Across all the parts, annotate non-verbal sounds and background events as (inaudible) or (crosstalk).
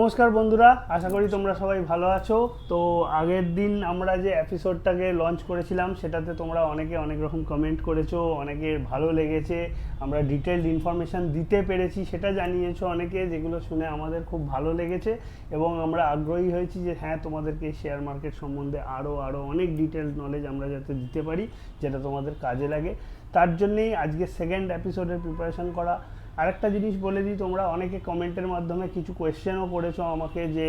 নমস্কার বন্ধুরা, আশা করি তোমরা সবাই ভালো আছো। তো আগের দিন আমরা যে এপিসোডটাকে লঞ্চ করেছিলাম, সেটাতে তোমরা অনেকে অনেক রকম কমেন্ট করেছ অনেকের ভালো লেগেছে, আমরা ডিটেলড ইনফরমেশান দিতে পেরেছি, সেটা জানিয়েছো অনেকে, যেগুলো শুনে আমাদের খুব ভালো লেগেছে এবং আমরা আগ্রহী হয়েছি যে হ্যাঁ তোমাদেরকে শেয়ার মার্কেট সম্বন্ধে আরও আরও অনেক ডিটেলড নলেজ আমরা যাতে দিতে পারি, যেটা তোমাদের কাজে লাগে। তার জন্যেই আজকে সেকেন্ড এপিসোডের প্রিপারেশন করা। আরেকটা জিনিস বলে দিই, তোমরা অনেকে কমেন্টের মাধ্যমে কিছু কোয়েশ্চেনও করেছ আমাকে যে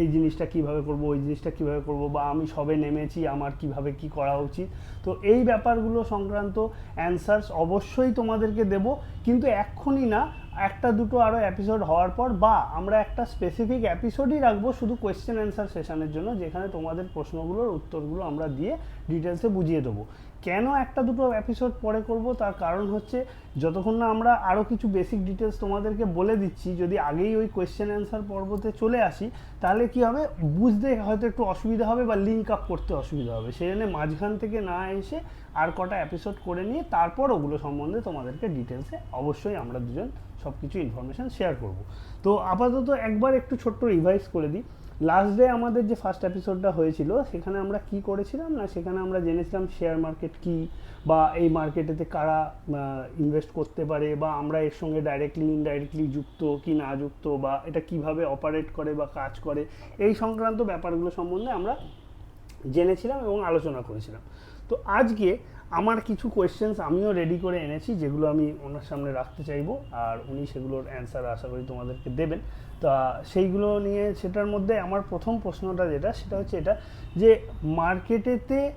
এই জিনিসটা কীভাবে করব, ওই জিনিসটা কীভাবে করব বা আমি সবে নেমেছি, আমার কীভাবে কি করা উচিত। তো এই ব্যাপারগুলো সংক্রান্ত অ্যান্সার্স অবশ্যই তোমাদেরকে দেব, কিন্তু এক্ষুনি না একটা দুটো আরও এপিসোড হওয়ার পর বা আমরা একটা স্পেসিফিক এপিসোডই রাখব শুধু কোয়েশ্চেন অ্যান্সার সেশনের জন্য, যেখানে তোমাদের প্রশ্নগুলোর উত্তরগুলো আমরা দিয়ে ডিটেলসে বুঝিয়ে দেবো। কেন একটা দুটো এপিসোড পরে করব? তার কারণ হচ্ছে, যতক্ষণ না আমরা আরও কিছু বেসিক ডিটেলস তোমাদেরকে বলে দিচ্ছি, যদি আগেই ওই কোয়েশ্চেন অ্যান্সার পর্বতে চলে আসি, তাহলে কি হবে? বুঝতে হয়তো একটু অসুবিধা হবে বা লিঙ্ক আপ করতে অসুবিধা হবে। সেই জন্য মাঝখান থেকে না এসে আর কটা এপিসোড করে নিয়ে, তারপর ওগুলো সম্বন্ধে তোমাদেরকে ডিটেলসে অবশ্যই আমরা দুজন সব কিছু ইনফরমেশান শেয়ার করব। তো আপাতত একবার একটু ছোট্ট রিভাইজ করে দিই। লাস্ট ডে আমাদের যে ফার্স্ট এপিসোডটা হয়েছিল, সেখানে আমরা কি করেছিলাম না সেখানে আমরা জেনেছিলাম শেয়ার মার্কেট কি বা এই মার্কেটেতে কারা ইনভেস্ট করতে পারে বা আমরা এর সঙ্গে ডাইরেক্টলি ইনডাইরেক্টলি যুক্ত কি না যুক্ত বা এটা কীভাবে অপারেট করে বা কাজ করে, এই সংক্রান্ত ব্যাপারগুলো সম্বন্ধে আমরা জেনেছিলাম এবং আলোচনা করেছিলাম। তো আজকে আমার কিছু কোয়েশ্চেন্স আমিও রেডি করে এনেছি যেগুলো আমি ওনার সামনে রাখতে চাইব আর উনি সেগুলোর অ্যান্সার আশা করি তোমাদেরকে দেবেন। তা সেইগুলো নিয়ে সেটার মধ্যে আমার প্রথম প্রশ্নটা যেটা সেটা হচ্ছে এটা যে মার্কেটেতে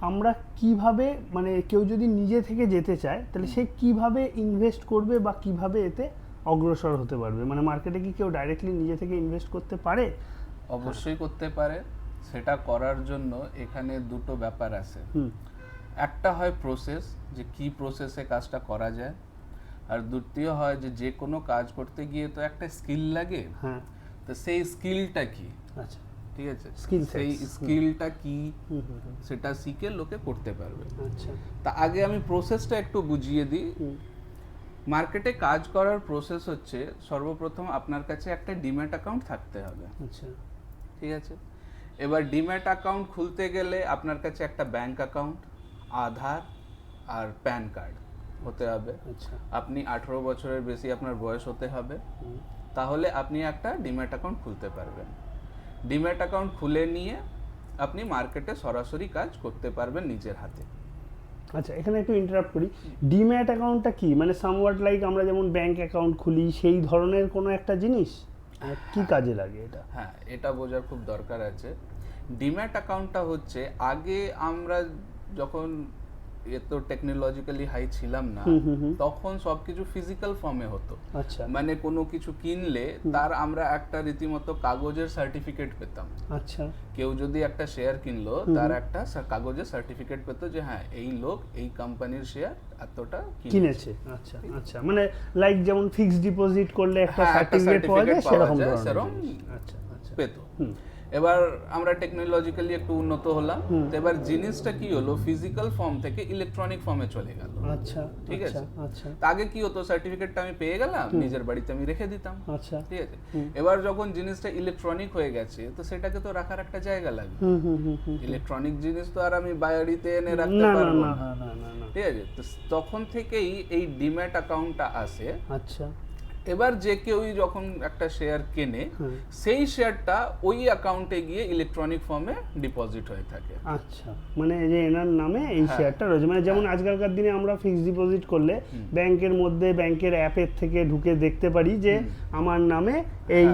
আমরা কীভাবে মানে কেউ যদি নিজে থেকে যেতে চায় তাহলে সে কীভাবে ইনভেস্ট করবে বা কীভাবে এতে অগ্রসর হতে পারবে? মানে মার্কেটে কি কেউ ডাইরেক্টলি নিজে থেকে ইনভেস্ট করতে পারে? অবশ্যই করতে পারে। সেটা করার জন্য এখানে দুটো ব্যাপার আছে। হুম। একটা হয় প্রসেস যে কি প্রসেসে কাজটা করা যায় আর দ্বিতীয় হয় যে যে কোনো কাজ করতে গিয়ে তো একটা স্কিল লাগে। হ্যাঁ। তো সেই স্কিলটা কি? আচ্ছা। ঠিক আছে? Sets, সেই স্কিলটা কি? সেটা শিখে লোকে করতে পারবে। আচ্ছা। তা আগে আমি প্রসেসটা একটু বুঝিয়ে দিই। মার্কেটে কাজ করার প্রসেস হচ্ছে সর্বপ্রথম আপনার কাছে একটা ডিম্যাট অ্যাকাউন্ট থাকতে হবে। আচ্ছা। ঠিক আছে? এবার ডিম্যাট অ্যাকাউন্ট খুলতে গেলে আপনার কাছে একটা ব্যাংক অ্যাকাউন্ট আধার আর প্যান কার্ড হতে হবে। আচ্ছা। আপনি আঠেরো বছরের বেশি আপনার বয়স হতে হবে। তাহলে আপনি একটা ডিম্যাট অ্যাকাউন্ট খুলতে পারবেন। ডিম্যাট অ্যাকাউন্ট খুলে নিয়ে আপনি মার্কেটে সরাসরি কাজ করতে পারবেন নিজের হাতে। আচ্ছা এখানে একটু ইন্টারাপ্ট করি। ডিম্যাট অ্যাকাউন্টটা কি? মানে সামওয়াট লাইক আমরা যেমন ব্যাংক অ্যাকাউন্ট খুলি সেই ধরনের কোনো একটা জিনিস? মানে কি কাজে লাগে এটা? হ্যাঁ এটা বোঝার খুব দরকার আছে। ডিম্যাট অ্যাকাউন্টটা হচ্ছে আগে আমরা যখন এত টেকনোলজিক্যালি হাই ছিলাম না। তখন সবকিছু ফিজিক্যাল ফর্মে হতো। আচ্ছা। মানে কোনো কিছু কিনলে তার আমরা একটা রীতিমতো কাগজের সার্টিফিকেট পেতাম। আচ্ছা। কেউ যদি একটা শেয়ার কিনলো তার একটা কাগজের সার্টিফিকেট পেতো যে হ্যাঁ এই লোক এই কোম্পানির শেয়ার এতটা কিনেছে। আচ্ছা আচ্ছা। মানে লাইক যেমন ফিক্সড ডিপোজিট করলে একটা হ্যাঁ, সার্টিফিকেট পাওয়া যায় সেরকম। আচ্ছা আচ্ছা। পেতো। এবার আমরা টেকনোলজিক্যালি একটু উন্নত হলাম। তো এবার জিনিসটা কি হলো ফিজিক্যাল ফর্ম থেকে ইলেকট্রনিক ফর্মে চলে গেল। আচ্ছা ঠিক আচ্ছা আছে। আচ্ছা আগে কি হতো সার্টিফিকেটটা আমি পেয়ে গেলাম নিজের বাড়িতে আমি রেখে দিতাম। আচ্ছা। ঠিক আছে? এবার যখন জিনিসটা ইলেকট্রনিক হয়ে গেছে তো সেটাকে তো রাখার একটা জায়গা লাগবে হুম হুম হুম হুম ইলেকট্রনিক জিনিস তো আর আমি বাড়িতে এনে রাখতে পারব না না। না না না না। ঠিক আছে? তো তখন থেকেই এই ডিম্যাট অ্যাকাউন্টটা আসে। আচ্ছা। এবার যে কেউই যখন একটা শেয়ার কেনে। সেই শেয়ারটা ওই অ্যাকাউন্টে গিয়ে ইলেকট্রনিক ফর্মে ডিপোজিট হয়ে থাকে। আচ্ছা মানে যে এনার নামে এই হ্যাঁ। শেয়ারটা রয়েছে মানে যেমন আজকালকার দিনে আমরা ফিক্সড ডিপোজিট করলে ব্যাংকের মধ্যে ব্যাংকের অ্যাপের থেকে ঢুকে দেখতে পারি যে আমার নামে এই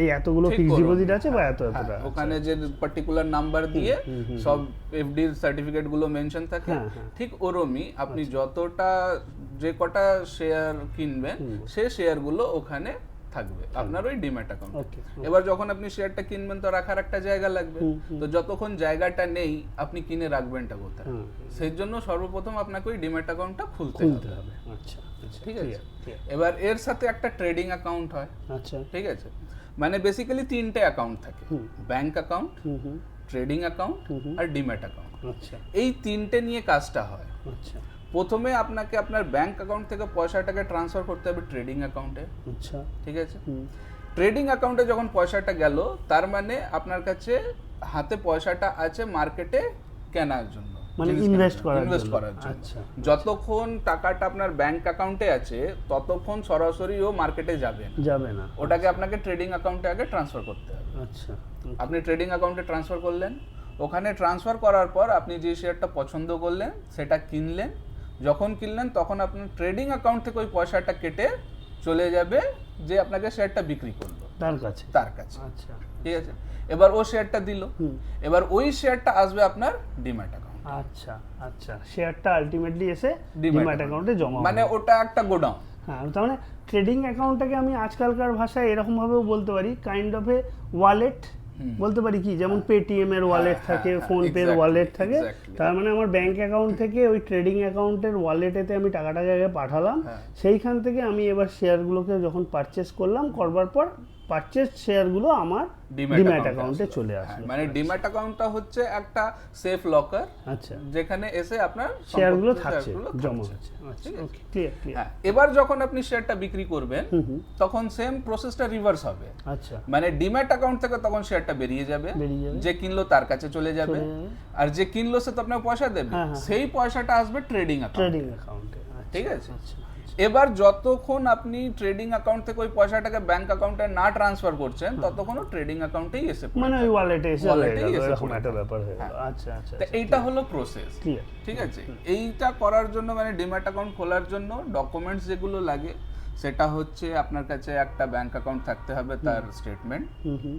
এই এতগুলো হ্যাঁ। ফিক্সড ডিপোজিট আছে বা এত এতটা হ্যাঁ, ওখানে যে পার্টিকুলার নাম্বার দিয়ে সব এফডির সার্টিফিকেটগুলো মেনশন থাকে হ্যাঁ, হ্যাঁ। ঠিক ওরমই আপনি যতটা যে কটা শেয়ার কিনবেন সে শেয়ার গুলো ওখানে থাকবে আপনার ওই ডিম্যাট অ্যাকাউন্ট এবার যখন আপনি শেয়ারটা কিনবেন তো রাখার একটা জায়গা লাগবে। তো যতক্ষণ জায়গাটা নেই আপনি কিনে রাখবেনটা কোথায়? হুম, সেই জন্য সর্বপ্রথম আপনাকে ওই ডিম্যাট অ্যাকাউন্টটা খুলতে হবে। আচ্ছা আচ্ছা ঠিক আছে? এবার এর সাথে একটা ট্রেডিং অ্যাকাউন্ট হয়। আচ্ছা। ঠিক আছে? মানে বেসিক্যালি তিনটে অ্যাকাউন্ট থাকে। Bank account trading account. আর ডিম্যাট অ্যাকাউন্ট আচ্ছা। এই তিনটে নিয়ে কাজটা হয়। আচ্ছা। প্রথমে আপনাকে আপনার ব্যাংক অ্যাকাউন্ট থেকে পয়সাটাকে ট্রান্সফার করতে হবে ট্রেডিং অ্যাকাউন্টে আচ্ছা। ঠিক আছে? ট্রেডিং অ্যাকাউন্টে যখন পয়সাটা গেল তার মানে আপনার কাছে হাতে পয়সাটা আছে মার্কেটে কেনার জন্য। মানে কেনার করার ইনভেস্ট করার জন্য। আচ্ছা। যতক্ষণ টাকাটা আপনার ব্যাংক অ্যাকাউন্টে আছে ততক্ষণ সরাসরি ও মার্কেটে যাবে না। যাবে না। ওটাকে আপনাকে ট্রেডিং অ্যাকাউন্টে আগে ট্রান্সফার করতে হবে। আচ্ছা। আপনি ট্রেডিং অ্যাকাউন্টে ট্রান্সফার করলেন। ওখানে ট্রান্সফার করার পর আপনি যে শেয়ারটা পছন্দ করলেন সেটা কিনলেন। যখন কিনলেন তখন আপনার ট্রেডিং অ্যাকাউন্ট থেকে ওই পয়সাটা কেটে চলে যাবে যে আপনাকে শেয়ারটা বিক্রি করল। তার কাছে। তার কাছে। আচ্ছা। ঠিক আছে? এবার ও শেয়ারটা দিল। হুম। এবার ওই শেয়ারটা আসবে আপনার ডিম্যাট অ্যাকাউন্ট আচ্ছা আচ্ছা। শেয়ারটা আলটিমেটলি এসে ডিম্যাট অ্যাকাউন্টে জমা মানে ওটা একটা গোডাউন। হ্যাঁ তার মানে ট্রেডিং অ্যাকাউন্টটাকে আমি আজকালকার ভাষায় এরকম ভাবেও বলতে পারি কাইন্ড অফ এ ওয়ালেট। বলতে পারি কি যেমন পেটিএম এর ওয়ালেট হ্যাঁ, থাকে হ্যাঁ, ফোন পের এর ওয়ালেট থাকে। তার মানে আমার ব্যাংক অ্যাকাউন্ট থেকে ওই ট্রেডিং অ্যাকাউন্টের ওয়ালেটেতে আমি টাকাটাকে আগে পাঠালাম। হ্যাঁ। সেইখান থেকে আমি এবার শেয়ারগুলোকে যখন পারচেস করলাম করবার পর পারচেস শেয়ারগুলো আমার ডিম্যাট অ্যাকাউন্টে চলে হ্যাঁ, মানে ডিম্যাট অ্যাকাউন্টটা হচ্ছে একটা সেফ লকার আচ্ছা। যেখানে এসে আপনার শেয়ারগুলো থাকছে জমা। হচ্ছে। আচ্ছা ওকে ক্লিয়ার ক্লিয়ার এবার যখন আপনি শেয়ারটা বিক্রি করবেন তখন সেম প্রসেসটা রিভার্স হবে। আচ্ছা। মানে ডিম্যাট অ্যাকাউন্ট থেকে তখন শেয়ারটা বেরিয়ে যাবে। বেরিয়ে যাবে। যে কিনলো তার কাছে চলে যাবে। আর যে কিনলো সে তো আপনাকে পয়সা দেবে। হ্যাঁ, হ্যাঁ। সেই পয়সাটা আসবে ট্রেডিং অ্যাকাউন্ট ট্রেডিং অ্যাকাউন্টে ঠিক আছে? আচ্ছা। এবার যতক্ষণ আপনি ট্রেডিং অ্যাকাউন্ট থেকে ওই পয়সাটাকে ব্যাংক অ্যাকাউন্টে না ট্রান্সফার করছেন ততক্ষণ ট্রেডিং অ্যাকাউন্টেই এসে। মানে ওই ওয়ালেটে এসে হয়ে এসে একটা ব্যাপার হয়ে হ্যাঁ। আচ্ছা আচ্ছা তো এইটা হলো প্রসেস ঠিক আছে? এইটা করার জন্য মানে ডিম্যাট অ্যাকাউন্ট খোলার জন্য ডকুমেন্টস যেগুলো লাগে সেটা হচ্ছে আপনার কাছে একটা ব্যাংক অ্যাকাউন্ট থাকতে হবে তার স্টেটমেন্ট হুম হুম।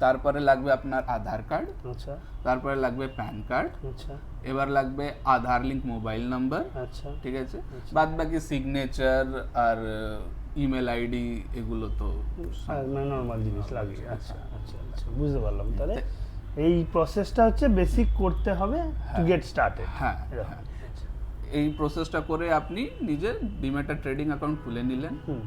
তারপরে লাগবে আপনার আধার কার্ড আচ্ছা। তারপরে লাগবে প্যান কার্ড আচ্ছা। এবার লাগবে আধার লিঙ্ক মোবাইল নাম্বার আচ্ছা। ঠিক আছে? বাদ বাকি সিগনেচার আর ইমেল আইডি এগুলো তো মানে নর্মাল জিনিস লাগে আচ্ছা আচ্ছা আচ্ছা। বুঝতে পারলাম। তাহলে এই প্রসেসটা হচ্ছে বেসিক করতে হবে টু গেট স্টার্টেড হ্যাঁ। এই প্রসেসটা করে আপনি নিজের ডিমেটা ট্রেডিং অ্যাকাউন্ট খুলে নিলেন। হুম।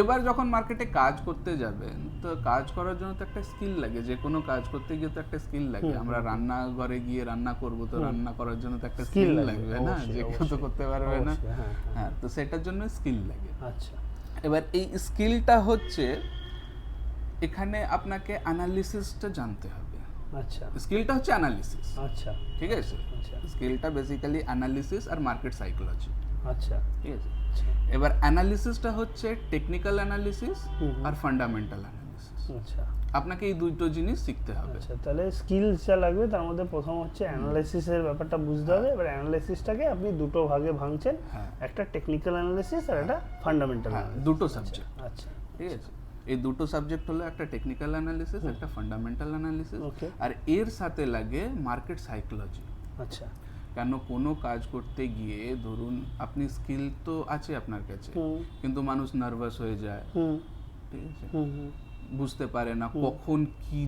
এবার যখন মার্কেটে কাজ করতে যাবেন তো কাজ করার জন্য তো একটা স্কিল লাগে। যে কোনো কাজ করতে গিয়ে তো একটা স্কিল লাগে। আমরা রান্নাঘরে গিয়ে রান্না করব তো রান্না করার জন্য তো একটা স্কিল লাগবে, না? যে কেউ তো করতে পারবে না। হ্যাঁ, হ্যাঁ। হ্যাঁ তো সেটার জন্য স্কিল লাগে। আচ্ছা। এবার এই স্কিলটা হচ্ছে এখানে আপনাকে অ্যানালিসিসটা জানতে হবে। আচ্ছা। স্কিলটা হচ্ছে অ্যানালিসিস আচ্ছা। ঠিক আছে? স্কিলটা বেসিক্যালি অ্যানালিসিস আর মার্কেট সাইকোলজি আচ্ছা। ঠিক আছে? এবার অ্যানালিসিসটা হচ্ছে টেকনিক্যাল অ্যানালিসিস। আর ফান্ডামেন্টাল অ্যানালিসিস আচ্ছা। আপনাকে এই দুটো জিনিস শিখতে হবে। আচ্ছা তাহলে স্কিলস যা লাগবে তার মধ্যে প্রথম হচ্ছে অ্যানালাইসিসের ব্যাপারটা বুঝতে হবে। এবার অ্যানালাইসিসটাকে আপনি দুটো ভাগে ভাঙছেন। হ্যাঁ। একটা টেকনিক্যাল অ্যানালাইসিস আর একটা ফান্ডামেন্টাল হ্যাঁ দুটো সাবজেক্ট আচ্ছা। ঠিক আছে? এই দুটো সাবজেক্ট হলো একটা টেকনিক্যাল অ্যানালিসিস একটা ফান্ডামেন্টাল অ্যানালিসিস. আর এর সাথে লাগে মার্কেট সাইকোলজি আচ্ছা। কেন কোনো কাজ করতে গিয়ে ধরুন আপনি স্কিল তো আছে আপনার কাছে কিন্তু মানুষ নার্ভাস হয়ে যায়। ঠিক আছে? বুঝতে পারে না কখন কি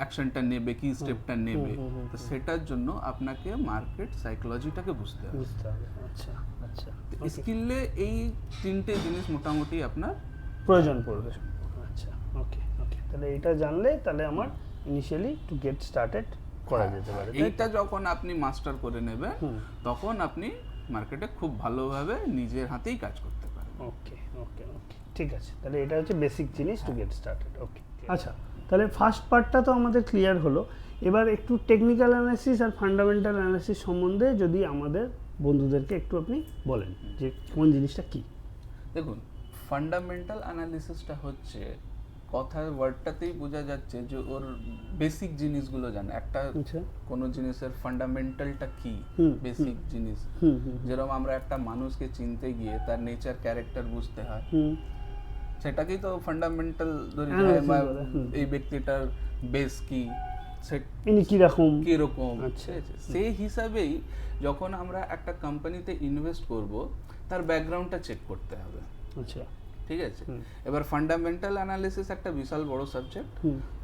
অ্যাকশনটা নেবে কি স্টেপটা নেবে। তো সেটার জন্য আপনাকে মার্কেট সাইকোলজিটাকে বুঝতে হবে। বুঝতে হবে। আচ্ছা আচ্ছা। স্কিলে এই তিনটে জিনিস মোটামুটি আপনার প্রয়োজন পড়বে। আচ্ছা ওকে ওকে তাহলে এটা জানলে তাহলে আমার ইনিশিয়ালি টু গেট স্টার্টেড করা যেতে পারে এইটা যখন আপনি মাস্টার করে নেবেন তখন আপনি মার্কেটে খুব ভালোভাবে নিজের হাতেই কাজ করতে পারবেন। ওকে ওকে ওকে ঠিক আছে। তাহলে এটা হচ্ছে বেসিক জিনিস টু গেট স্টার্টেড ওকে। আচ্ছা তাহলে ফার্স্ট পার্টটা তো আমাদের ক্লিয়ার হলো। এবার একটু টেকনিক্যাল অ্যানালিসিস আর ফান্ডামেন্টাল অ্যানালিসিস সম্বন্ধে যদি আমাদের বন্ধুদেরকে একটু আপনি বলেন যে কোন জিনিসটা কি? দেখুন ফান্ডামেন্টাল অ্যানালিসিসটা হচ্ছে কথার ওয়ার্ডটাতেই বোঝা যাচ্ছে যে ওর বেসিক জিনিসগুলো জানে। একটা আচ্ছা। কোনো জিনিসের ফান্ডামেন্টালটা কি? বেসিক জিনিস। যেরকম আমরা একটা মানুষকে চিনতে গিয়ে তার নেচার ক্যারেক্টার বুঝতে হয়। সেটাকেই তো ফান্ডামেন্টাল ধরে। এই ব্যক্তিটার বেস কি? ইনি কীরকম? কীরকম? আচ্ছা। সেই হিসাবেই যখন আমরা একটা কোম্পানিতে ইনভেস্ট করব তার ব্যাকগ্রাউন্ডটা চেক করতে হবে। আচ্ছা। ঠিক আছে? এবার ফান্ডামেন্টাল অ্যানালিসিস একটা বিশাল বড় সাবজেক্ট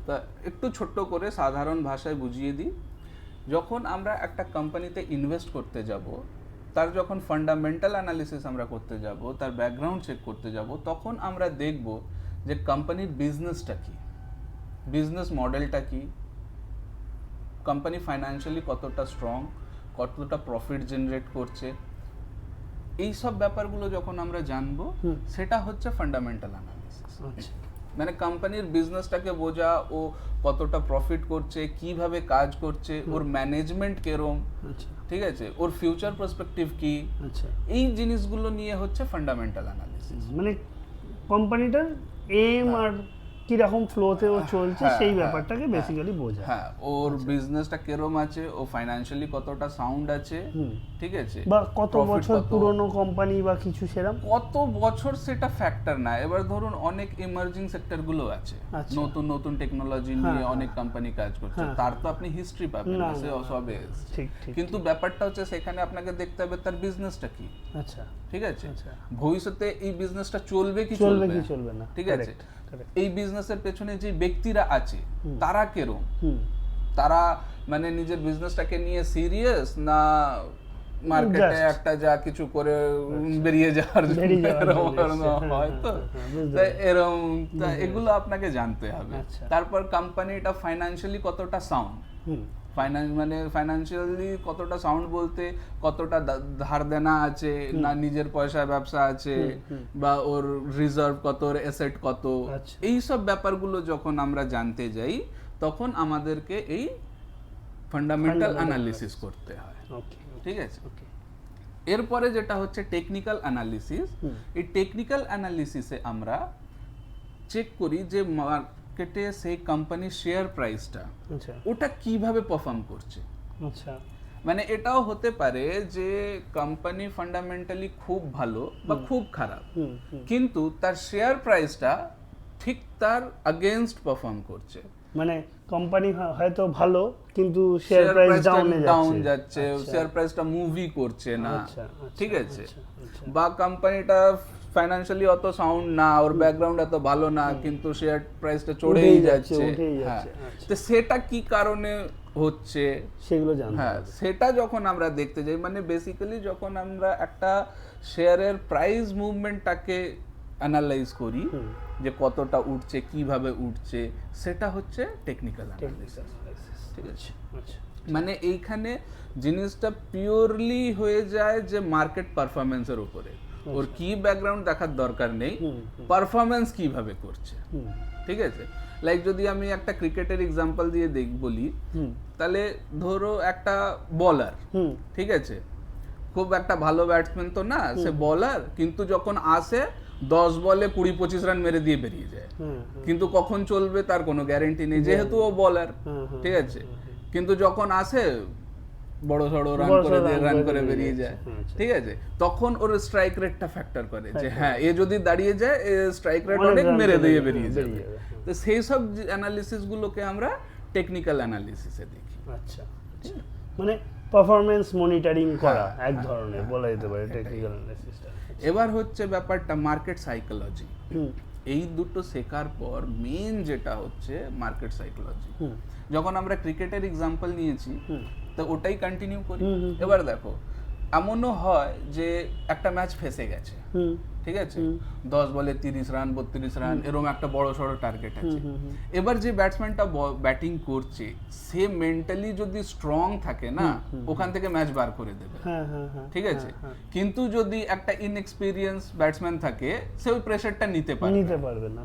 তা একটু ছোট্ট করে সাধারণ ভাষায় বুঝিয়ে দিই। যখন আমরা একটা কোম্পানিতে ইনভেস্ট করতে যাব তার যখন ফান্ডামেন্টাল অ্যানালিসিস আমরা করতে যাব তার ব্যাকগ্রাউন্ড চেক করতে যাব তখন আমরা দেখব যে কোম্পানির বিজনেসটা কি? বিজনেস মডেলটা কি? কোম্পানি ফাইন্যান্সিয়ালি কতটা স্ট্রং কতটা প্রফিট জেনারেট করছে? এই সব ব্যাপারগুলো যখন আমরা জানব সেটা হচ্ছে ফান্ডামেন্টাল অ্যানালিসিস আচ্ছা। মানে কোম্পানির বিজনেসটাকে বোঝা ও কতটা প্রফিট করছে কীভাবে কাজ করছে ওর ম্যানেজমেন্ট কেরম আচ্ছা। ঠিক আছে? ওর ফিউচার পার্সপেক্টিভ কি? আচ্ছা। এই জিনিসগুলো নিয়ে হচ্ছে ফান্ডামেন্টাল অ্যানালিসিস মানে কোম্পানিটার এম আর কীরকম ফ্লোতে ও চলছে হ্যাঁ, সেই হ্যাঁ, ব্যাপারটাকে। বেসিক্যালি বোঝা হ্যাঁ ওর বিজনেসটা কেরম আছে ও ফাইনান্সিয়ালি কতটা সাউন্ড আছে ঠিক আছে? বা কত বছর পুরনো কোম্পানি বা কিছু সেরম? কত বছর সেটা ফ্যাক্টর না এবার ধরুন অনেক ইমার্জিং সেক্টরগুলো আছে। আচ্ছা। নতুন নতুন টেকনোলজি নিয়ে হ্যাঁ। অনেক কোম্পানি কাজ করছে তার তো আপনি হিস্ট্রি পাবেন না, সে। সবে কিন্তু ব্যাপারটা হচ্ছে সেখানে আপনাকে দেখতে হবে তার বিজনেসটা কি। আচ্ছা। ঠিক আছে? আচ্ছা। ভবিষ্যতে এই বিজনেসটা চলবে কি চলবে কি চলবে না ঠিক আছে. এই বিজনেসের পেছনে যে ব্যক্তিরা আছে তারা কেরম? তারা মানে নিজের বিজনেসটাকে নিয়ে সিরিয়াস না মার্কেটে একটা যা কিছু করে বেরিয়ে যাওয়ার জন্য বেরিয়ে এরম এসছে। হ্যাঁ, হয় তো হ্যাঁ, এরম এগুলো আপনাকে জানতে হবে। তারপর তারপর কোম্পানিটা ফাইন্যান্সিয়ালি কতটা সাউন্ড ফাইন্যান্স মানে ফাইনান্সিয়ালি কতটা সাউন্ড বলতে কতটা ধার দেনা আছে না নিজের পয়সায় ব্যবসা আছে বা ওর রিজার্ভ কত ওর অ্যাসেট কত। আচ্ছা। এই সব ব্যাপারগুলো যখন আমরা জানতে যাই তখন আমাদেরকে এই ফান্ডামেন্টাল অ্যানালিসিস করতে হয়। ওকে ঠিক আছে? ওকে এরপরে যেটা হচ্ছে টেকনিক্যাল অ্যানালিসিস এই টেকনিক্যাল অ্যানালিসিসে আমরা চেক করি যে মার্কেটে সেই কোম্পানির শেয়ার প্রাইসটা ওটা কীভাবে পারফর্ম করছে? আচ্ছা। মানে এটাও হতে পারে যে কোম্পানি ফান্ডামেন্টালি খুব ভালো বা খুব খারাপ। কিন্তু তার শেয়ার প্রাইসটা ঠিক তার আগেনস্ট পারফর্ম করছে। মানে কোম্পানি হয়তো ভালো কিন্তু শেয়ার প্রাইস ডাউনে ডাউন যাচ্ছে। শেয়ার প্রাইসটা মুভি করছে না। আচ্ছা, আচ্ছা, ঠিক আছে? আচ্ছা। বা কোম্পানিটা ফাইনান্সিয়ালি অত সাউন্ড না ওর ব্যাকগ্রাউন্ড এত ভালো না কিন্তু শেয়ার প্রাইসটা চড়েই যাচ্ছে, হ্যাঁ। আচ্ছা। তো সেটা কি কারণে হচ্ছে? সেগুলো জানতে হ্যাঁ সেটা যখন আমরা দেখতে যাই মানে বেসিক্যালি যখন আমরা একটা শেয়ারের প্রাইস মুভমেন্টটাকে অ্যানালাইজ করি যে কতটা উঠছে কীভাবে উঠছে সেটা হচ্ছে টেকনিক্যাল analysis, ঠিক আছে? আচ্ছা। মানে এইখানে জিনিসটা পিওরলি হয়ে যায় যে মার্কেট পারফরমেন্সের উপরে। ওর কি ব্যাকগ্রাউন্ড দেখার দরকার নেই। পারফরমেন্স কীভাবে করছে। ঠিক আছে? লাইক যদি আমি একটা ক্রিকেটের এক্সাম্পল দিয়ে দেখ বলি তাহলে ধরো একটা বলার ঠিক আছে? খুব একটা ভালো ব্যাটসম্যান তো না সে বলার কিন্তু যখন আসে দশ বলে কুড়ি পঁচিশ রান মেরে দিয়ে বেরিয়ে যায়। কিন্তু কখন চলবে তার কোনো গ্যারেন্টি নেই যেহেতু ও বলার ঠিক আছে? কিন্তু যখন আসে বড় সড়ো রান করে দিয়ে রান করে বেরিয়ে যায়। আচ্ছা। ঠিক আছে? তখন ওর স্ট্রাইক রেটটা ফ্যাক্টর করে যে হ্যাঁ এ যদি দাঁড়িয়ে যায় স্ট্রাইক রেট অনেক মেরে দিয়ে বেরিয়ে যাবে। হ্যাঁ। তো সেই সব অ্যানালিসিস গুলোকে আমরা টেকনিক্যাল অ্যানালিসিসে দেখি। আচ্ছা আচ্ছা। মানে পারফরমেন্স মনিটরিং করা হ্যাঁ, এক ধরনের বলা যেতে পারে টেকনিক্যাল অ্যানালিসিসটা এবার হচ্ছে ব্যাপারটা মার্কেট সাইকোলজি এই দুটো শেখার পর মেন যেটা হচ্ছে মার্কেট সাইকোলজি যখন আমরা ক্রিকেটের এক্সাম্পল নিয়েছি তো ওটাই কন্টিনিউ করি। এবার দেখো এমনও হয় যে একটা ম্যাচ ফেসে গেছে। ঠিক আছে? দশ বলে তিরিশ রান বত্রিশ রান এরকম একটা বড় সড়ো টার্গেট আছে। এবার যে ব্যাটসম্যানটা ব্যাটিং করছে সে মেন্টালি যদি স্ট্রং থাকে না ওখান থেকে ম্যাচ বার করে দেবে। হ্যাঁ হ্যাঁ হ্যাঁ ঠিক আছে? কিন্তু যদি একটা ইনএক্সপিরিয়েন্স ব্যাটসম্যান থাকে সে ওই প্রেশারটা নিতে পারে নিতে পারবে না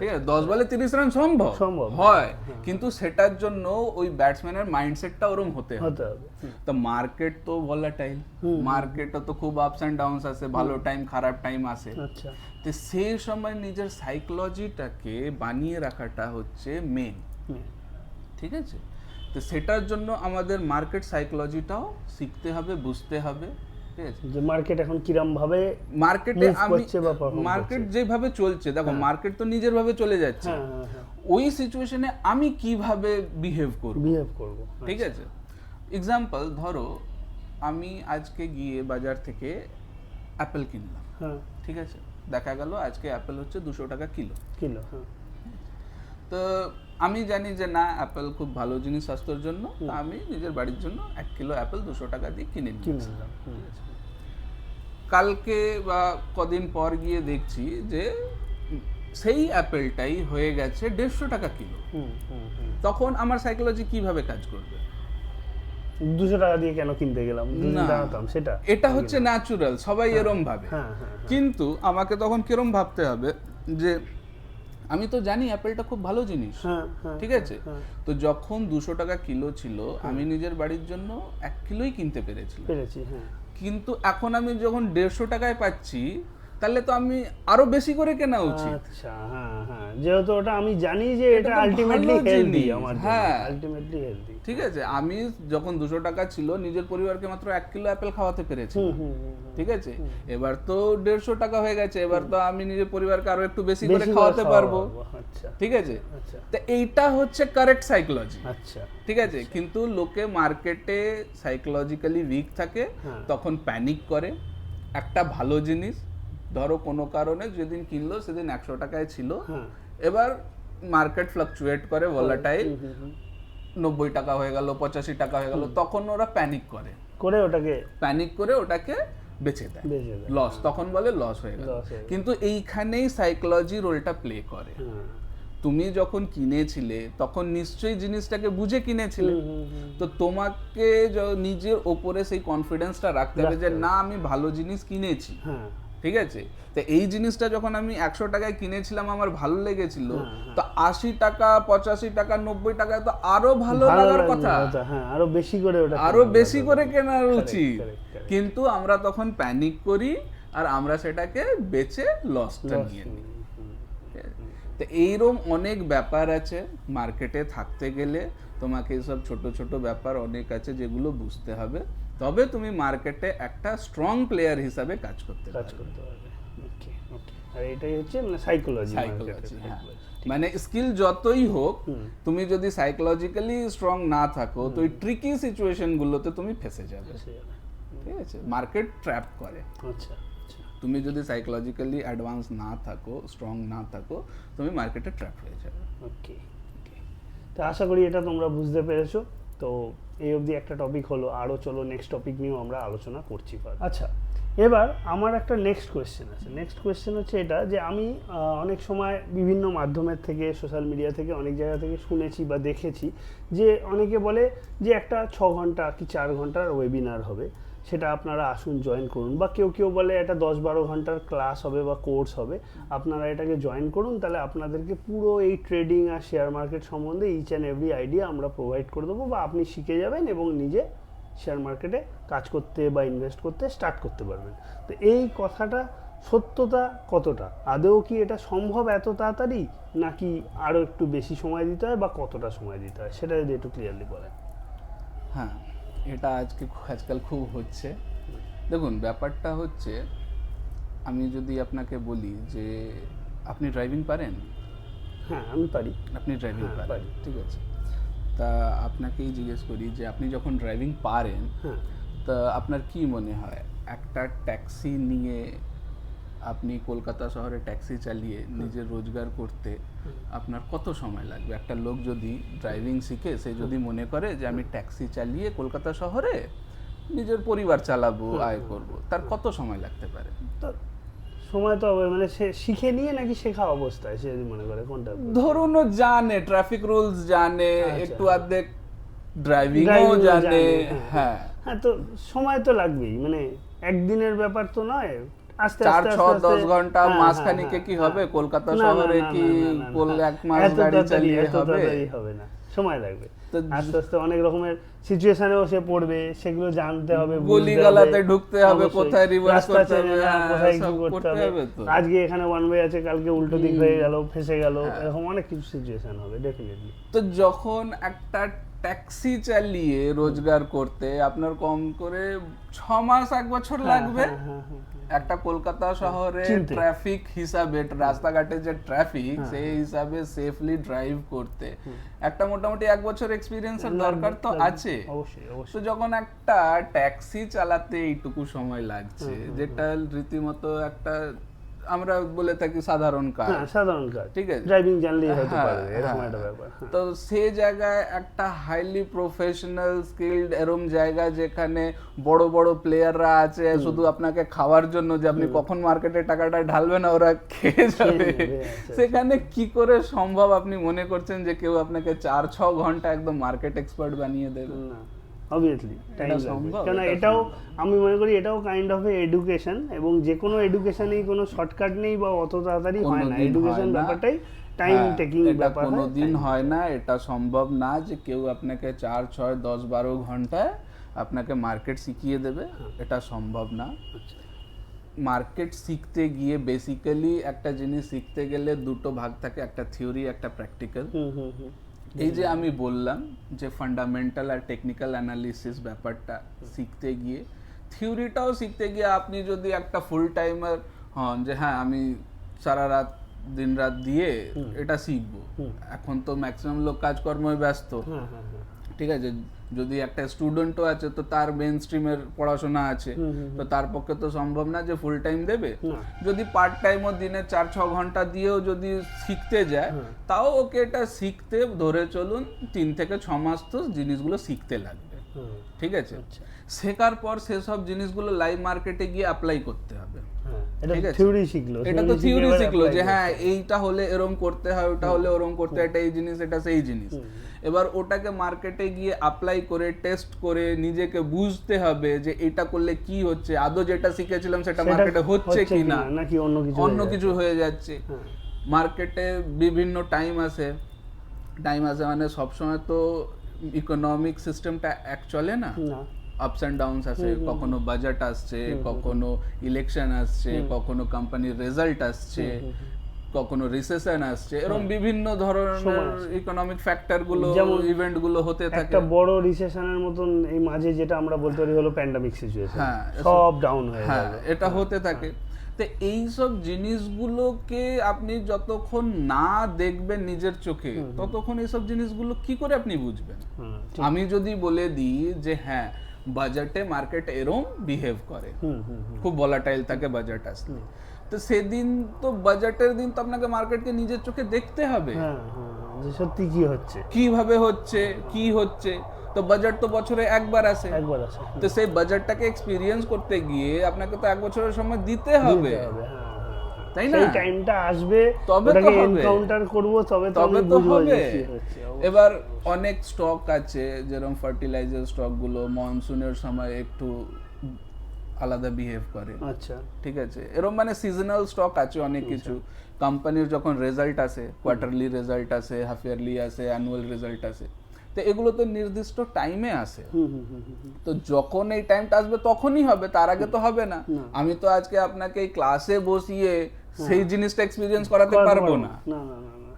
ঠিক আছে? দশ বলে তিরিশ রান সম্ভব? সম্ভব। হয় কিন্তু সেটার জন্য ওই ব্যাটসম্যানের মাইন্ডসেটটা ওরম হতে হবে। তো মার্কেট তো ভলাটাইল মার্কেটও তো খুব আপস অ্যান্ড ডাউনস আছে ভালো টাইম খারাপ টাইম আসে আচ্ছা। তো সেই সময় নিজের সাইকোলজিটাকে বানিয়ে রাখাটা হচ্ছে মেন ঠিক আছে? তো সেটার জন্য আমাদের মার্কেট সাইকোলজিটাও শিখতে হবে বুঝতে হবে। যে মার্কেট এখন কিরম ভাবে মার্কেটে আমি মার্কেট যেভাবে চলছে দেখো মার্কেট তো নিজের ভাবে চলে যাচ্ছে। হ্যাঁ হ্যাঁ হ্যাঁ। ওই সিচুয়েশনে আমি কীভাবে বিহেভ করব? বিহেভ করব ঠিক আছে? এক্সাম্পল ধরো আমি আজকে গিয়ে বাজার থেকে অ্যাপেল কিনলাম। হ্যাঁ। ঠিক আছে? দেখা গেল আজকে অ্যাপেল হচ্ছে দুশো টাকা কিলো। কিলো হ্যাঁ। তো আমি জানি যে না অ্যাপেল খুব ভালো জিনিস স্বাস্থ্যের জন্য আমি নিজের বাড়ির জন্য এক কিলো অ্যাপেল দুশো টাকা দিয়ে কিনে কিনে নিয়েছি নিলাম কালকে বা কদিন পর গিয়ে দেখছি যে সেই অ্যাপেলটাই হয়ে গেছে দেড়শো টাকা কিলো। তখন আমার সাইকোলজি কীভাবে কাজ করবে? দুশো টাকা দিয়ে কেন কিনতে গেলাম? দাঁড়াতাম সেটা এটা হচ্ছে ন্যাচুরাল সবাই এরম ভাবে। হ্যাঁ হ্যাঁ কিন্তু আমাকে তখন কিরম ভাবতে হবে যে আমি তো জানি অ্যাপেলটা খুব ভালো জিনিস হ্যাঁ হ্যাঁ ঠিক আছে? তো যখন দুশো টাকা কিলো ছিল আমি নিজের বাড়ির জন্য এক কিলোই কিনতে পেরেছিলাম। পেরেছি হ্যাঁ। কিন্তু এখন আমি যখন দেড়শো টাকায় পাচ্ছি তাহলে তো আমি আরও বেশি করে কেনা উচিত। আচ্ছা হ্যাঁ হ্যাঁ। যেহেতু ওটা আমি জানি যে এটা আলটিমেটলি হেলদি আমার হ্যাঁ। আলটিমেটলি হেলদি ঠিক আছে আমি যখন দুশো টাকা ছিল নিজের পরিবারকে মাত্র এক কিলো অ্যাপেল খাওয়াতে পেরেছি। ঠিক আছে এবার তো দেড়শো টাকা হয়ে গেছে এবার তো আমি নিজের পরিবারকে আরও একটু বেশি করে খাওয়াতে পারব। আচ্ছা। ঠিক আছে আচ্ছা। তো এইটা হচ্ছে কারেক্ট সাইকোলজি আচ্ছা। ঠিক আছে কিন্তু লোকে মার্কেটে সাইকোলজিক্যালি উইক থাকে হ্যাঁ। তখন প্যানিক করে। একটা ভালো জিনিস ধরো কোনো কারণে যেদিন কিনলো সেদিন একশো টাকায় ছিল। এবার মার্কেট ফ্লাকচুয়েট করে ভোলাটাইল। নব্বই টাকা হয়ে গেল পঁচাশি টাকা হয়ে গেল তখন ওরা প্যানিক করে। করে ওটাকে প্যানিক করে ওটাকে বেচে দেয়। লস তখন বলে লস হয়ে গেল। কিন্তু এইখানেই সাইকোলজি রোলটা প্লে করে। তুমি যখন কিনেছিলে তখন নিশ্চয়ই জিনিসটাকে বুঝে কিনেছিলে। তো তোমাকে নিজের ওপরে সেই কনফিডেন্সটা রাখতে হবে যে না আমি ভালো জিনিস কিনেছি। হ্যাঁ। ঠিক আছে? তো এই জিনিসটা যখন আমি একশো টাকায় কিনেছিলাম আমার ভালো লেগেছিল হ্যাঁ, তো আশি টাকা পঁচাশি টাকা নব্বই টাকায় তো আরও ভালো লাগার কথা। হ্যাঁ আরও বেশি করে ওটা আরও বেশি করে কেনার উচিত. কিন্তু আমরা তখন প্যানিক করি আর আমরা সেটাকে বেচে লসটা নিয়ে নিই। তো এইরকম অনেক ব্যাপার আছে মার্কেটে থাকতে গেলে। তোমাকে এইসব ছোট ছোট ব্যাপার অনেক আছে যেগুলো বুঝতে হবে। তবে তুমি মার্কেটে একটা স্ট্রং প্লেয়ার হিসাবে কাজ করতে কাজ করতে পারবে। ওকে ওকে আর এটাই হচ্ছে মানে সাইকোলজি সাইকোলজি হ্যাঁ। মানে স্কিল যতই হোক তুমি যদি সাইকোলজিক্যালি স্ট্রং না থাকো তো ওই ট্রিকি সিচুয়েশন গুলোতে তুমি ফেসে যাবে। ঠিক আছে? মার্কেট ট্র্যাপ করে। আচ্ছা আচ্ছা। তুমি যদি সাইকোলজিক্যালি অ্যাডভান্স না থাকো স্ট্রং না থাকো তুমি মার্কেটে ট্র্যাপ হয়ে যাবে। ওকে তো আশা করি এটা তোমরা বুঝতে পেরেছ। তো এই অবধি একটা টপিক হলো আরও চলো নেক্সট টপিক নিয়েও আমরা আলোচনা করছি। আচ্ছা। এবার আমার একটা নেক্সট কোয়েশ্চেন আছে। নেক্সট কোয়েশ্চেন হচ্ছে এটা যে আমি অনেক সময় বিভিন্ন মাধ্যমের থেকে সোশ্যাল মিডিয়া থেকে অনেক জায়গা থেকে শুনেছি বা দেখেছি যে অনেকে বলে যে একটা ছ ঘণ্টা কি চার ঘণ্টার ওয়েবিনার হবে। সেটা আপনারা আসুন জয়েন করুন। বা কেউ কেউ বলে এটা দশ বারো ঘণ্টার ক্লাস হবে বা কোর্স হবে, আপনারা এটাকে জয়েন করুন, তাহলে আপনাদেরকে পুরো এই ট্রেডিং আর শেয়ার মার্কেট সম্বন্ধে ইচ অ্যান্ড এভরি আইডিয়া আমরা প্রোভাইড করে দেবো বা আপনি শিখে যাবেন এবং নিজে শেয়ার মার্কেটে কাজ করতে বা ইনভেস্ট করতে স্টার্ট করতে পারবেন। তো এই কথাটা সত্যতা কতটা? আদৌ কি এটা সম্ভব এত তাড়াতাড়ি? নাকি আরও একটু বেশি সময় দিতে হয় বা কতটা সময় দিতে হয়? সেটা যদি একটু ক্লিয়ারলি বলেন। হ্যাঁ এটা আজকে আজকাল খুব হচ্ছে। দেখুন ব্যাপারটা হচ্ছে আমি যদি আপনাকে বলি যে আপনি ড্রাইভিং পারেন? হ্যাঁ আমি পারি। আপনি ড্রাইভিং হ্যাঁ, পারেন ঠিক আছে। তা আপনাকেই জিজ্ঞেস করি যে আপনি যখন ড্রাইভিং পারেন হ্যাঁ। তা আপনার কি মনে হয়? একটা ট্যাক্সি নিয়ে আপনি কলকাতা শহরে ট্যাক্সি চালিয়ে নিজের রোজগার করতে আপনার কত সময় লাগবে? একটা লোক যদি ড্রাইভিং শিখে সে যদি মনে করে যে আমি ট্যাক্সি চালিয়ে কলকাতা শহরে নিজের পরিবার চালাবো আয় করব তার কত সময় লাগতে পারে? তো সময় তো হবে মানে সে শিখে নিয়ে নাকি শেখা অবস্থায় সে যদি মনে করে কোনটা? ধরুন জানে ট্রাফিক রুলস জানে আচ্ছা। একটু অর্ধেক ড্রাইভিংও জানে জানে, হ্যাঁ। হ্যাঁ তো সময় তো লাগবেই মানে একদিনের ব্যাপার তো নয় চার ছ দশ ঘণ্টা হ্যাঁ, মাঝখানিকে হ্যাঁ, কি হ্যাঁ। হবে? কলকাতা শহরে কি। এক মাস গাড়ি চালিয়ে হবে? না। সময় লাগবে। আস্তে আস্তে অনেক রকমের সিচুয়েশনেও সে পড়বে সেগুলো জানতে হবে গলিগালাতে ঢুকতে হবে, কোথায় রাস্তা করতে হবে, হ্যাঁ, কোথায় কি করতে হবে। আজকে এখানে ওয়ান ওয়ে আছে কালকে উল্টো দিক হয়ে গেল ফেসে গেল এরকম অনেক কিছু সিচুয়েশন হবে ডেফিনেটলি তো যখন একটা ট্যাক্সি চালিয়ে রোজগার করতে আপনার কম করে ছ মাস এক বছর লাগবে? হ্যাঁ হ্যাঁ। একটা কলকাতা শহরে ট্রাফিক হিসাবে রাস্তাঘাটে যে ট্রাফিক সেই হিসাবে সেফলি ড্রাইভ করতে। একটা মোটামুটি এক বছর এক্সপিরিয়েন্সের দরকার তো আছে। অবশ্যই অবশ্যই। তো যখন একটা ট্যাক্সি চালাতে এইটুকু সময় লাগছে যেটা রীতিমতো একটা আমরা বলে থাকি সাধারণ কাজ হ্যাঁ সাধারণ কাজ ঠিক আছে? ড্রাইভিং জানলেই হয়তো হ্যাঁ, পারবে এরকম হ্যাঁ। একটা ব্যাপার। তো সে জায়গায় একটা হাইলি প্রফেশনাল স্কিলড এরম জায়গা যেখানে বড় বড় প্লেয়াররা আছে শুধু আপনাকে খাওয়ার জন্য যে আপনি কখন মার্কেটে টাকাটা ঢালবেন ওরা খেয়ে যাবে। আচ্ছা, সেখানে কি করে সম্ভব আপনি মনে করছেন যে কেউ আপনাকে চার ছ ঘণ্টা একদম মার্কেট এক্সপার্ট বানিয়ে দেবে? না। অবভিয়াসলি টাইম কেন এটাও আমি মনে করি এটাও কাইন্ড অফ এডুকেশন এবং যে কোনো এডুকেশনেই কোনো শর্টকাট নেই বা অত তাড়াতাড়ি হয় না। এডুকেশন ব্যাপারটাই টাইম হ্যাঁ, টেকিং ব্যাপার হয়, কোনোদিন হয় না এটা সম্ভব না যে কেউ আপনাকে চার ছয় দশ বারো ঘন্টায় আপনাকে মার্কেট শিখিয়ে দেবে। হ্যাঁ। এটা সম্ভব না। আচ্ছা। মার্কেট শিখতে গিয়ে বেসিক্যালি একটা জিনিস শিখতে গেলে দুটো ভাগ থাকে একটা থিওরি একটা প্র্যাকটিক্যাল হুম হুম হুম। এই যে আমি বললাম যে ফান্ডামেন্টাল আর টেকনিক্যাল অ্যানালিসিস ব্যাপারটা শিখতে গিয়ে থিওরিটাও শিখতে গিয়ে আপনি যদি একটা ফুল টাইমার হন যে হ্যাঁ আমি সারা রাত দিন রাত দিয়ে এটা শিখব। এখন তো ম্যাক্সিমাম লোক কাজকর্মে ব্যস্ত। ঠিক আছে? যদি একটা স্টুডেন্টও আছে তো তার মেন স্ট্রিমের পড়াশোনা আছে তো তার পক্ষে তো সম্ভব না যে ফুল টাইম দেবে। যদি পার্ট টাইমও দিনে চার ছ ঘণ্টা দিয়েও যদি শিখতে যায় হ্যাঁ। তাও ওকে এটা শিখতে ধরে চলুন তিন থেকে ছ মাস তো জিনিসগুলো শিখতে লাগবে। ঠিক আছে? আচ্ছা। শেখার পর সেসব জিনিসগুলো লাইভ মার্কেটে গিয়ে অ্যাপ্লাই করতে হবে। হ্যাঁ। এটা। থিওরি শিখলো এটা তো থিওরি শিখলো যে হ্যাঁ এইটা হলে এরম করতে হয় ওটা হলে ওরম করতে হয় এটা এই জিনিস এটা সেই জিনিস। এবার ওটাকে মার্কেটে গিয়ে অ্যাপ্লাই করে টেস্ট করে নিজেকে বুঝতে হবে যে এটা করলে কি হচ্ছে। আদৌ যেটা শিখেছিলাম সেটা মার্কেটে হচ্ছে কি না নাকি অন্য কিছু অন্য কিছু হয়ে যাচ্ছে। হ্যাঁ। মার্কেটে বিভিন্ন টাইম আছে টাইম আছে মানে সবসময় তো ইকোনমিক সিস্টেমটা এক চলে না। না। আপস অ্যান্ড ডাউনস আছে কখনো বাজেট আসছে কখনো ইলেকশন আসছে কখনো কোম্পানির রেজাল্ট আসছে। কখনো রিসেশন আসছে এরকম বিভিন্ন ধরনের ইকোনমিক ফ্যাক্টরগুলো যেমন ইভেন্টগুলো হতে থাকে। একটা বড় রিসেশনের মতন এই মাঝে যেটা আমরা বলতে পারি হলো প্যান্ডামিক সিচুয়েশন হ্যাঁ, সব ডাউন হয়ে হ্যাঁ গেল এটা হতে থাকে। তো এই সব জিনিসগুলোকে আপনি যতক্ষণ না দেখবেন নিজের চোখে ততক্ষণ এইসব জিনিসগুলো কি করে আপনি বুঝবেন? আমি যদি বলে দিই যে হ্যাঁ বাজেটে মার্কেট এরম বিহেভ করে। খুব ভলাটাইল থাকে বাজেট আসলে। তো সেদিন তো বাজেটের দিন তো আপনাকে মার্কেটকে নিজের চোখে দেখতে হবে। হ্যাঁ হ্যাঁ যে সত্যি কি হচ্ছে। কীভাবে হচ্ছে কি হচ্ছে তো বাজেট তো বছরে একবার আসে। একবার আছে তো সেই বাজেটটাকে এক্সপিরিয়েন্স করতে গিয়ে আপনাকে তো এক বছরের সময় দিতে হবে। হ্যাঁ, হ্যাঁ, তাই হ্যাঁ। না? টাইমটা আসবে তবে তো। এনকাউন্টার করব তবে তবে তো হবে। এবার অনেক স্টক আছে যেরকম ফার্টিলাইজার স্টকগুলো মনসুনের সময় একটু আলাদা বিহেভ করে। আচ্ছা। ঠিক আছে? এরকম মানে সিজনাল স্টক আছে অনেক কিছু। কোম্পানির যখন রেজাল্ট আসে কোয়ার্টারলি রেজাল্ট আসে হাফ ইয়ারলি আসে অ্যানুয়াল রেজাল্ট আসে তো এগুলো তো নির্দিষ্ট টাইমে আসে। তো যখন এই টাইমটা আসবে তখনই হবে তার আগে তো হবে না। আমি তো আজকে আপনাকে ক্লাসে বসিয়ে সেই জিনিসটা এক্সপিরিয়েন্স করাতে পারব না।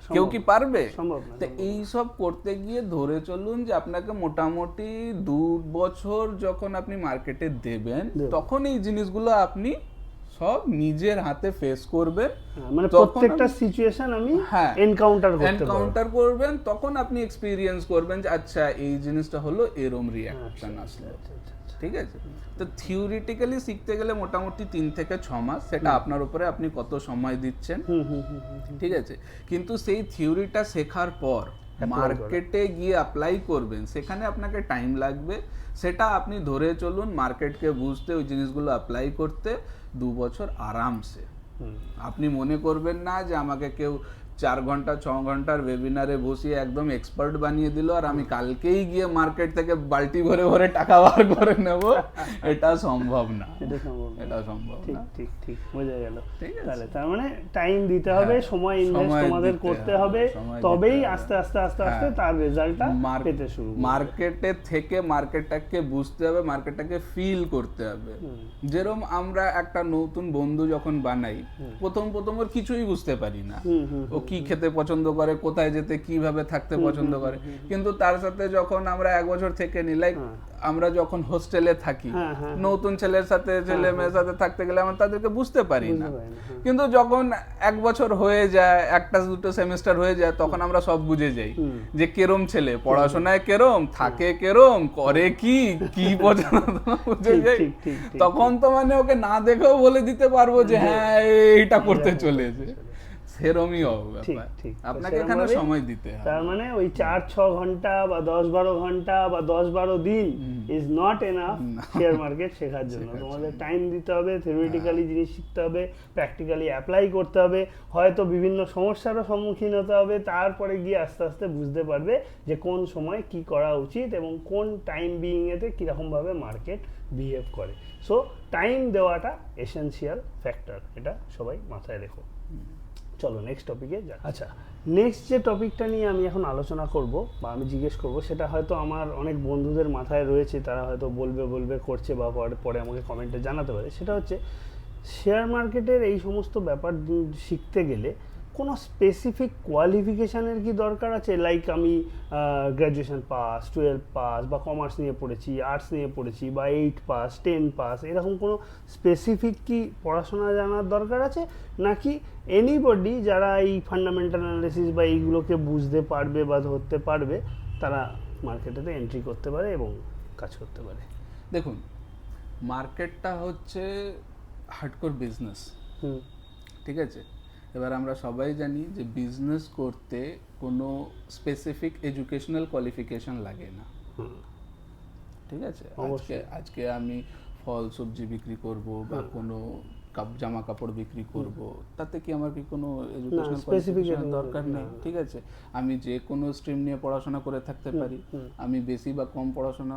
কেউ কি পারবে? সম্ভব না তো এই সব করতে গিয়ে ধরে চলুন যে আপনাকে মোটামুটি দু বছর যখন আপনি মার্কেটে দেবেন তখন এই জিনিসগুলো আপনি সব নিজের হাতে ফেস করবেন। হ্যাঁ, মানে প্রত্যেকটা সিচুয়েশন আমি হ্যাঁ। এনকাউন্টার করতে পারব। এনকাউন্টার করবেন তখন আপনি এক্সপিরিয়েন্স করবেন যে আচ্ছা এই জিনিসটা হলো এরম রিয়াকশন আসলো। আচ্ছা, আচ্ছা, আচ্ছা। ঠিক আছে? তো থিওরিটিক্যালি শিখতে গেলে মোটামুটি তিন থেকে ছ মাস সেটা আপনার উপরে আপনি কত সময় দিচ্ছেন। ঠিক আছে? কিন্তু সেই থিওরিটা শেখার পর মার্কেটে গিয়ে অ্যাপ্লাই করবেন সেখানে আপনাকে টাইম লাগবে। সেটা আপনি ধরে চলুন মার্কেটকে বুঝতে ওই জিনিসগুলো অ্যাপ্লাই করতে দু বছর আরামসে। আপনি মনে করবেন না যে আমাকে কেউ চার ঘণ্টা ছ ঘণ্টার ওয়েবিনারে বসিয়ে একদম এক্সপার্ট বানিয়ে দিল আর আমি কালকেই গিয়ে মার্কেট থেকে বালতি ভরে ভরে টাকা বার করে নেব। এটা সম্ভব না। এটা সম্ভব এটা সম্ভব ঠিক ঠিক ঠিক বোঝা গেল। তাহলে তার মানে টাইম দিতে হবে হ্যাঁ, সময় ইনভেস্ট তোমাদের করতে হবে, তবেই আস্তে আস্তে আস্তে আস্তে হ্যাঁ। তার রেজাল্টটা পেতে শুরু মার্কেটে থেকে মার্কেটটাকে বুঝতে হবে মার্কেটটাকে ফিল করতে হবে। যেরকম আমরা একটা নতুন বন্ধু যখন বানাই প্রথম প্রথম ওর কিছুই বুঝতে পারি না। ও কি খেতে পছন্দ করে কোথায় যেতে কীভাবে থাকতে পছন্দ করে। কিন্তু তার সাথে যখন আমরা এক বছর থেকে নি লাইক আমরা যখন হোস্টেলে থাকি হ্যাঁ, হ্যাঁ, নতুন ছেলের সাথে ছেলে মেয়ের সাথে থাকতে গেলে আমরা তাদেরকে বুঝতে পারি না। হ্যাঁ। কিন্তু যখন এক বছর হয়ে যায় একটা দুটো সেমিস্টার হয়ে যায় তখন আমরা সব বুঝে যাই যে কেরম ছেলে পড়াশোনায় কেরম থাকে কেরম করে কি কি (laughs) পছন্দ বুঝে যাই। তখন তো মানে ওকে না দেখেও বলে দিতে পারব যে হ্যাঁ। এইটা করতে চলেছে। সেরমই হবে ব্যাপার। আপনাকে এখানে সময় দিতে হবে তার মানে ওই চার ছ ঘণ্টা বা দশ বারো ঘণ্টা বা দশ বারো দিন is not enough share market শেখার জন্য। তোমাদের টাইম দিতে হবে থিওরিটিক্যালি জিনিস শিখতে হবে প্র্যাকটিক্যালি অ্যাপ্লাই করতে হবে হয়তো বিভিন্ন সমস্যারও সম্মুখীন হতে হবে তারপরে গিয়ে আস্তে আস্তে বুঝতে পারবে যে কোন সময় কি করা উচিত এবং কোন টাইম বিইংয়েতে কীরকমভাবে মার্কেট বিহেভ করে। সো টাইম দেওয়াটা এসেনশিয়াল ফ্যাক্টর এটা সবাই মাথায় রেখো। চলো নেক্সট টপিকে যা আচ্ছা নেক্সট যে টপিকটা নিয়ে আমি এখন আলোচনা করব বা আমি জিজ্ঞেস করব, সেটা হয়তো আমার অনেক বন্ধুদের মাথায় রয়েছে, তারা হয়তো বলবে বলবে, করছে বা পরে পরে আমাকে কমেন্টে জানাতে পারে। সেটা হচ্ছে শেয়ার মার্কেটের এই সমস্ত ব্যাপার শিখতে গেলে কোনো স্পেসিফিক কোয়ালিফিকেশানের কি দরকার আছে? লাইক আমি গ্র্যাজুয়েশন পাস টুয়েলভ পাস বা কমার্স নিয়ে পড়েছি আর্টস নিয়ে পড়েছি বা এইট পাস টেন পাস এরকম কোনো স্পেসিফিক কি পড়াশোনা জানার দরকার আছে? নাকি এনিবডি যারা এই ফান্ডামেন্টাল অ্যানালিসিস বা এইগুলোকে বুঝতে পারবে বা ধরতে পারবে তারা মার্কেটেতে এন্ট্রি করতে পারে এবং কাজ করতে পারে? দেখুন মার্কেটটা হচ্ছে হার্ডকোর বিজনেস হুম। ঠিক আছে? এবার আমরা সবাই জানি যে বিজনেস করতে কোনো স্পেসিফিক এডুকেশনাল কোয়ালিফিকেশন লাগে না। ঠিক আছে? আজকে আজকে আমি ফল সবজি বিক্রি করব বা কোনো কাপ জামা কাপড় বিক্রি করব তাতে কি আমার কি কোনো এডুকেশনাল কোয়ালিফিকেশন দরকার নেই? ঠিক আছে? আমি যে কোনো স্ট্রিম নিয়ে পড়াশোনা করে থাকতে পারি। আমি বেশি বা কম পড়াশোনা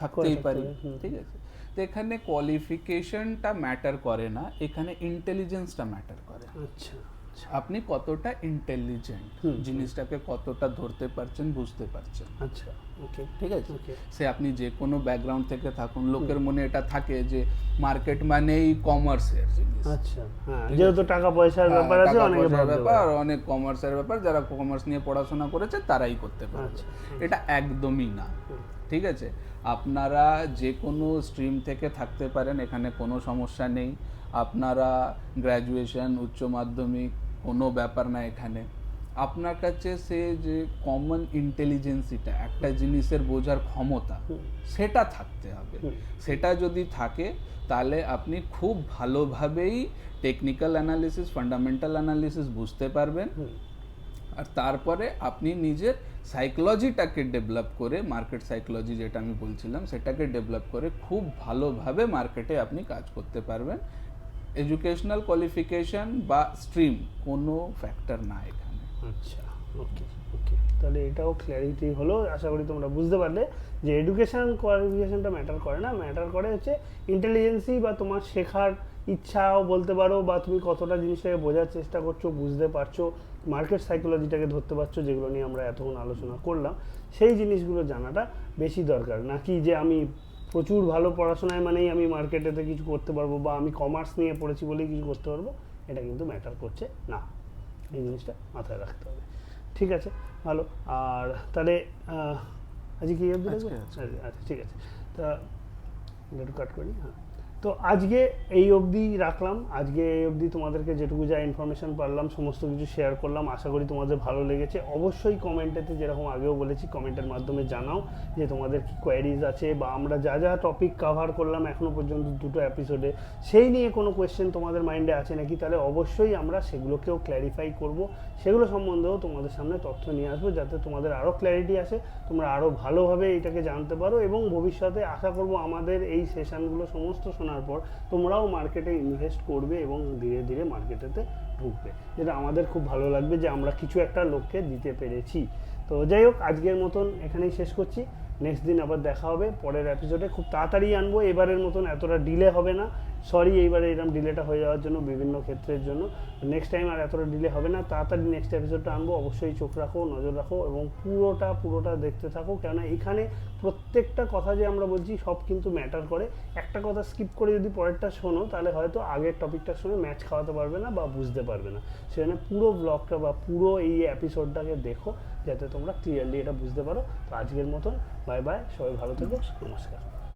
থাকতেই পারি, ঠিক আছে? তো এখানে কোয়ালিফিকেশনটা ম্যাটার করে না এখানে ইন্টেলিজেন্সটা ম্যাটার করে। আচ্ছা আচ্ছা। আপনি কতটা ইন্টেলিজেন্ট জিনিসটাকে কতটা ধরতে পারছেন বুঝতে পারছেন। আচ্ছা ওকে। ঠিক আছে? ওকে। সে আপনি যে কোনো ব্যাকগ্রাউন্ড থেকে থাকুন লোকের মনে এটা থাকে যে মার্কেট মানেই কমার্সের জিনিস। আচ্ছা হ্যাঁ যেহেতু টাকা পয়সার হ্যাঁ, ব্যাপার আছে অনেকে ব্যাপার পারে। অনেক কমার্সের ব্যাপার যারা কমার্স নিয়ে পড়াশোনা করেছে তারাই করতে পারবে। আচ্ছা, এটা একদমই না। ঠিক আছে? আপনারা যে কোনো স্ট্রিম থেকে থাকতে পারেন এখানে কোনো সমস্যা নেই। আপনারা গ্র্যাজুয়েশন উচ্চ মাধ্যমিক কোনো ব্যাপার না এখানে। আপনার কাছে সে যে কমন ইন্টেলিজেন্সিটা একটা জিনিসের বোঝার ক্ষমতা সেটা থাকতে হবে। সেটা যদি থাকে তাহলে আপনি খুব ভালোভাবেই টেকনিক্যাল অ্যানালিসিস ফান্ডামেন্টাল অ্যানালিসিস বুঝতে পারবেন। আর তারপরে আপনি নিজের সাইকোলজিটাকে ডেভেলপ করে মার্কেট সাইকোলজি যেটা আমি বলছিলাম, সেটাকে ডেভেলপ করে খুব ভালোভাবে মার্কেটে আপনি কাজ করতে পারবেন। এডুকেশনাল কোয়ালিফিকেশন বা স্ট্রিম কোনো ফ্যাক্টর না এখানে। আচ্ছা ওকে তাহলে এটাও ক্ল্যারিটি হলো। আশা করি তোমরা বুঝতে পারলে যে এডুকেশন কোয়ালিফিকেশনটা ম্যাটার করে না। ম্যাটার করে হচ্ছে ইন্টেলিজেন্সি বা তোমার শেখার ইচ্ছাও বলতে পারো বা তুমি কতটা জিনিসটাকে বোঝার চেষ্টা করছ, বুঝতে পারছ মার্কেট সাইকোলজিটাকে ধরতে পারছ, যেগুলো নিয়ে আমরা এতক্ষণ আলোচনা করলাম। সেই জিনিসগুলো জানাটা বেশি দরকার। নাকি যে আমি প্রচুর ভালো পড়াশোনায় মানেই আমি মার্কেটেতে কিছু করতে পারব বা আমি কমার্স নিয়ে পড়েছি বলেই কিছু করতে পারব, এটা কিন্তু ম্যাটার করছে না। এই জিনিসটা মাথায় রাখতে হবে। ঠিক আছে ভালো। আর তাহলে আজকে কি। আচ্ছা আচ্ছা, ঠিক আছে। তা একটু কাট করি হ্যাঁ। তো আজকে এই অবধি রাখলাম। আজকে এই অবধি তোমাদেরকে যেটুকু যা ইনফরমেশন পারলাম, সমস্ত কিছু শেয়ার করলাম। আশা করি তোমাদের ভালো লেগেছে। অবশ্যই কমেন্টেতে যেরকম আগেও বলেছি কমেন্টের মাধ্যমে জানাও যে তোমাদের কি কোয়ারিজ আছে বা আমরা যা যা টপিক কভার করলাম এখনও পর্যন্ত দুটো এপিসোডে সেই নিয়ে কোনো কোয়েশ্চেন তোমাদের মাইন্ডে আছে নাকি? তাহলে অবশ্যই আমরা সেগুলোকেও ক্ল্যারিফাই করব। সেগুলো সম্বন্ধেও তোমাদের সামনে তথ্য নিয়ে আসব, যাতে তোমাদের আরও ক্ল্যারিটি আসে। তোমরা আরও ভালোভাবে এটাকে জানতে পারো এবং ভবিষ্যতে আশা করব আমাদের এই সেশনগুলো সমস্ত শোনার পর তোমরাও মার্কেটে ইনভেস্ট করবে এবং ধীরে ধীরে মার্কেটেতে ঢুকবে। যেটা আমাদের খুব ভালো লাগবে যে আমরা কিছু একটা লোককে দিতে পেরেছি। তো যাই হোক, আজকের মতন এখানেই শেষ করছি। নেক্সট দিন আবার দেখা হবে, পরের এপিসোডে খুব তাড়াতাড়ি আনব, এবারের মতন এতটা ডিলে হবে না। সরি এইবারে এরকম ডিলেটা হয়ে যাওয়ার জন্য বিভিন্ন ক্ষেত্রের জন্য। নেক্সট টাইম আর এতটা ডিলে হবে না, তাড়াতাড়ি নেক্সট এপিসোডটা আনব, অবশ্যই চোখ রাখো, নজর রাখো এবং পুরোটা পুরোটা দেখতে থাকো। কেননা এখানে প্রত্যেকটা কথা যে আমরা বলছি, সব কিন্তু ম্যাটার করে। একটা কথা স্কিপ করে যদি পরেরটা শোনো, তাহলে হয়তো আগের টপিকটার সঙ্গে ম্যাচ খাওয়াতে পারবে না বা বুঝতে পারবে না। সেখানে পুরো ব্লগটা বা পুরো এই এপিসোডটাকে দেখো। যাতে তোমরা ক্লিয়ারলি এটা বুঝতে পারো। তো আজকের মতন বাই বাই সবাই ভালো থেকো, নমস্কার।